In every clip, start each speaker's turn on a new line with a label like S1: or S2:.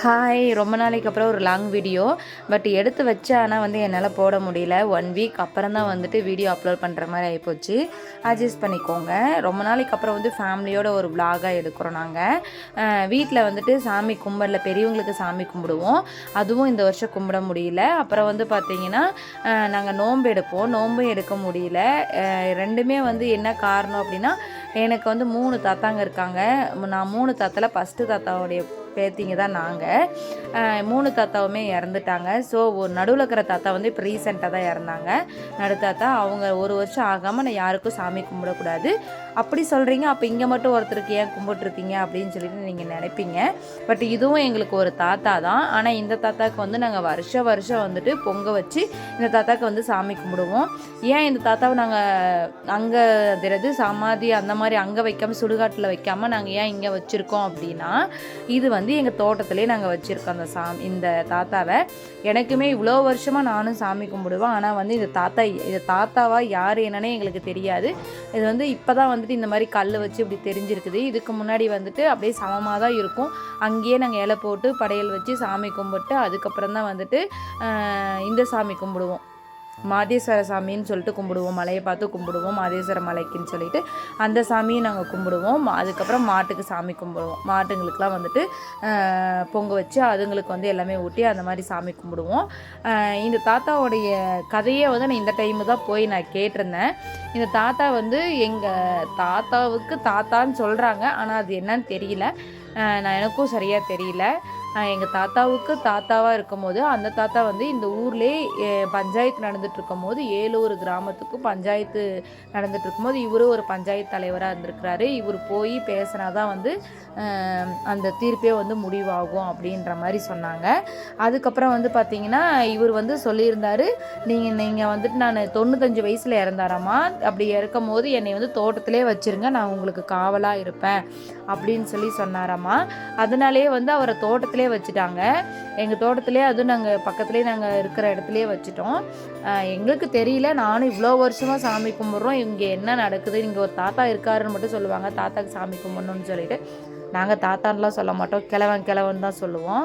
S1: Hi ரொம்ப நாளைக்கு அப்புறம் ஒரு லாங் வீடியோ பட் எடுத்து வச்சு ஆனால் வந்து என்னால் போட முடியல. ஒன் வீக் அப்புறம் தான் வந்துட்டு வீடியோ அப்லோட் பண்ணுற மாதிரி ஆகிப்போச்சு அட்ஜஸ்ட் பண்ணிக்கோங்க. ரொம்ப நாளைக்கு அப்புறம் வந்து ஃபேமிலியோட ஒரு விலாகாக எடுக்கிறோம் நாங்கள் வீட்டில் வந்துட்டு சாமி கும்பிடல. பெரியவங்களுக்கு சாமி கும்பிடுவோம். அதுவும் இந்த வருஷம் கும்பிட முடியல. அப்புறம் வந்து பார்த்தீங்கன்னா நாங்கள் நோன்பு எடுப்போம். நோன்பும் எடுக்க முடியல. ரெண்டுமே வந்து என்ன காரணம் அப்படின்னா எனக்கு வந்து மூணு தாத்தாங்க இருக்காங்க. நான் மூணு தாத்தாவில் ஃபஸ்ட்டு தாத்தாவுடைய பேத்திங்க தான் நாங்கள் மூணு தாத்தாவுமே இறந்துட்டாங்க. ஸோ ஒரு நடுவில் இருக்கிற தாத்தா வந்து இப்போ ரீசெண்டாக தான் இறந்தாங்க. நடு தாத்தா அவங்க ஒரு வருஷம் ஆகாமல் நான் யாருக்கும் சாமி கும்பிடக்கூடாது. அப்படி சொல்கிறீங்க அப்போ இங்கே மட்டும் ஒருத்தருக்கு ஏன் கும்பிட்டுருக்கீங்க? அப்படின்னு சொல்லிட்டு நீங்கள் நினைப்பீங்க. பட் இதுவும் எங்களுக்கு ஒரு தாத்தா தான். ஆனால் இந்த தாத்தாவுக்கு வந்து நாங்கள் வருஷ வருஷம் வந்துட்டு பொங்க வச்சு இந்த தாத்தாவுக்கு வந்து சாமி கும்பிடுவோம். ஏன் இந்த தாத்தாவை நாங்கள் அங்கே திறது சமாதி அந்த மாதிரி அங்கே வைக்காமல் சுடுகாட்டில் வைக்காமல் நாங்கள் ஏன் இங்கே வச்சுருக்கோம் அப்படின்னா இது வந்து வந்து எங்கள் தோட்டத்திலே நாங்கள் வச்சுருக்கோம் அந்த சாமி இந்த தாத்தாவை. எனக்குமே இவ்வளோ வருஷமாக நானும் சாமி கும்பிடுவேன். ஆனால் வந்து இந்த தாத்தா இது தாத்தாவா யார் என்னன்னே எங்களுக்கு தெரியாது. இது வந்து இப்போ தான் வந்துட்டு இந்த மாதிரி கல் வச்சு இப்படி தெரிஞ்சிருக்குது. இதுக்கு முன்னாடி வந்துட்டு அப்படியே சமமாக தான் இருக்கும். அங்கேயே நாங்கள் இலை போட்டு படையல் வச்சு சாமி கும்பிட்டு அதுக்கப்புறம் தான் வந்துட்டு இந்த சாமி கும்பிடுவோம். மாதேஸ்வர சாமின்னு சொல்லிட்டு கும்பிடுவோம் மலையை பார்த்து கும்பிடுவோம் மாதேஸ்வர மலைக்குன்னு சொல்லிட்டு அந்த சாமியை நாங்கள் கும்பிடுவோம். அதுக்கப்புறம் மாட்டுக்கு சாமி கும்பிடுவோம். மாட்டுங்களுக்கெலாம் வந்துட்டு பொங்க வச்சு அதுங்களுக்கு வந்து எல்லாமே ஊட்டி அந்த மாதிரி சாமி கும்பிடுவோம். இந்த தாத்தாவுடைய கதையே வந்து நான் இந்த டைமு தான் போய் நான் கேட்டிருந்தேன். இந்த தாத்தா வந்து எங்கள் தாத்தாவுக்கு தாத்தான்னு சொல்கிறாங்க ஆனால் அது என்னன்னு தெரியல. நான் எனக்கும் சரியாக தெரியல. எங்கள் தாத்தாவுக்கு தாத்தாவாக இருக்கும்போது அந்த தாத்தா வந்து இந்த ஊர்லேயே பஞ்சாயத்து நடந்துட்டு ஏழு ஒரு கிராமத்துக்கு பஞ்சாயத்து நடந்துட்டு இருக்கும்போது இவரும் ஒரு பஞ்சாயத்து தலைவராக இருந்திருக்கிறாரு. இவர் போய் பேசினா தான் வந்து அந்த தீர்ப்பே வந்து முடிவாகும் அப்படின்ற மாதிரி சொன்னாங்க. அதுக்கப்புறம் வந்து பார்த்தீங்கன்னா இவர் வந்து சொல்லியிருந்தார் நீங்கள் நீங்கள் வந்துட்டு நான் தொண்ணூத்தஞ்சு வயசில் இறந்தாராமா அப்படி இறக்கும் போது என்னை வந்து தோட்டத்திலே வச்சுருங்க. நான் உங்களுக்கு காவலாக இருப்பேன். அப்படின்னு சொல்லி சொன்னாராம் அதனாலேயே வந்து அவரை தோட்டத்திலே வச்சுட்டாங்க. எங்கள் தோட்டத்திலே அதுவும் நாங்கள் பக்கத்துலேயே நாங்கள் இருக்கிற இடத்துலையே வச்சுட்டோம். எங்களுக்கு தெரியல. நானும் இவ்வளோ வருஷமாக சாமி கும்பிட்றோம். இங்கே என்ன நடக்குது? இங்கே ஒரு தாத்தா இருக்காருன்னு மட்டும் சொல்லுவாங்க. தாத்தாக்கு சாமி கும்பிடணும்னு சொல்லிட்டு. நாங்கள் தாத்தான்லாம் சொல்ல மாட்டோம். கிழவன் கிழவன் தான் சொல்லுவோம்.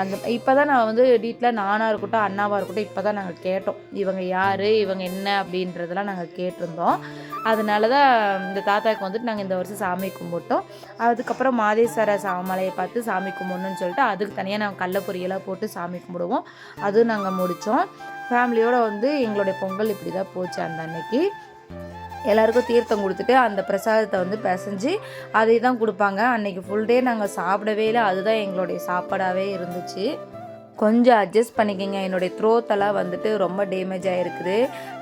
S1: அந்த இப்போ தான் நான் வந்து வீட்டில் நானாக இருக்கட்டும் அண்ணாவாக இருக்கட்டும் இப்போ தான் நாங்கள் கேட்டோம். இவங்க யார் இவங்க என்ன அப்படின்றதெல்லாம் நாங்கள் கேட்டிருந்தோம். அதனால தான் இந்த தாத்தாவுக்கு வந்துட்டு நாங்கள் இந்த வருஷம் சாமி கும்பிட்டோம். அதுக்கப்புறம் மாதேஸ்வர சாமலையை பார்த்து சாமி கும்பிடணும்னு சொல்லிட்டு அதுக்கு தனியாக நாங்கள் கடல பொரியெல்லாம் போட்டு சாமி கும்பிடுவோம். அதுவும் நாங்கள் முடித்தோம் ஃபேமிலியோடு வந்து எங்களுடைய பொங்கல் இப்படி தான் போச்சு அந்த அன்னைக்கு. எல்லாருக்கும் தீர்த்தம் கொடுத்துட்டு அந்த பிரசாதத்தை வந்து பிசைஞ்சு அதை தான் கொடுப்பாங்க. அன்னைக்கு ஃபுல் டே நாங்கள் சாப்பிடவே இல்லை. அதுதான் எங்களுடைய சாப்பாடாகவே இருந்துச்சு. கொஞ்சம் அட்ஜஸ்ட் பண்ணிக்கோங்க. என்னுடைய த்ரோத்தெல்லாம் வந்துட்டு ரொம்ப டேமேஜ் ஆகிருக்குது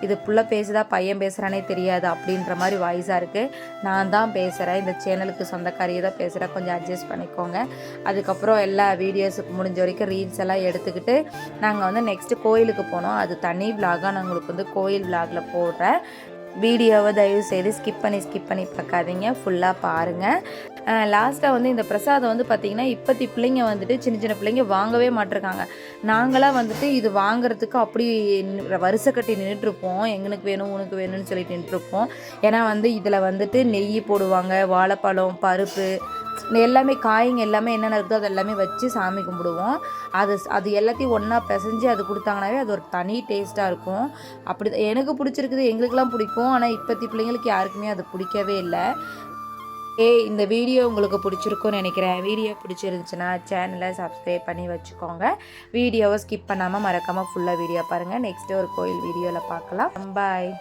S1: இது புள்ள பேசுதா பையன் பேசுகிறானே தெரியாது அப்படின்ற மாதிரி வாய்ஸாக இருக்குது நான் தான் பேசுகிறேன் இந்த சேனலுக்கு சொந்தக்காரியை தான் பேசுகிறேன் கொஞ்சம் அட்ஜஸ்ட் பண்ணிக்கோங்க. அதுக்கப்புறம் எல்லா வீடியோஸுக்கு முடிஞ்ச வரைக்கும் ரீல்ஸ் எல்லாம் எடுத்துக்கிட்டு நாங்கள் வந்து நெக்ஸ்ட்டு கோயிலுக்கு போனோம். அது தனி விலாகாக நான் உங்களுக்கு வந்து கோயில் விலாகில் போடுறேன். வீடியோவை தயவு செய்து ஸ்கிப் பண்ணி ஸ்கிப் பண்ணி பார்க்காதீங்க. ஃபுல்லாக பாருங்கள் லாஸ்ட்டாக வந்து இந்த பிரசாதம் வந்து பார்த்திங்கன்னா இப்போத்தி பிள்ளைங்க வந்துட்டு சின்ன சின்ன பிள்ளைங்க வாங்கவே மாட்டிருக்காங்க. நாங்களாம் வந்துட்டு இது வாங்குறதுக்கு அப்படி நி- வரிசை கட்டி நின்றுட்டுருப்போம் எங்களுக்கு வேணும் உனக்கு வேணும்னு சொல்லிட்டு நின்றுட்டுருப்போம் ஏன்னா வந்து இதில் வந்துட்டு நெய் போடுவாங்க வாழைப்பழம் பருப்பு எல்லாமே காய்ங்க எல்லாமே என்னென்ன இருக்குதோ அது எல்லாமே வச்சு சாமி கும்பிடுவோம். அது அது எல்லாத்தையும் ஒன்றா பிசைஞ்சு அது கொடுத்தாங்கனாவே அது ஒரு தனி டேஸ்ட்டாக இருக்கும். அப்படி தான் எனக்கு பிடிச்சிருக்குது எங்களுக்கெல்லாம் பிடிக்கும். ஆனால் இப்போத்தி பிள்ளைங்களுக்கு யாருக்குமே அது பிடிக்கவே இல்லை. ஏ இந்த வீடியோ உங்களுக்கு பிடிச்சிருக்கும்னு நினைக்கிறேன். வீடியோ பிடிச்சிருந்துச்சுன்னா சேனலை சப்ஸ்கிரைப் பண்ணி வச்சுக்கோங்க. வீடியோவை ஸ்கிப் பண்ணாமல் மறக்காமல் ஃபுல்லாக வீடியோ பாருங்கள் நெக்ஸ்ட்டு ஒரு கோயில் வீடியோவில் பார்க்கலாம். பாய்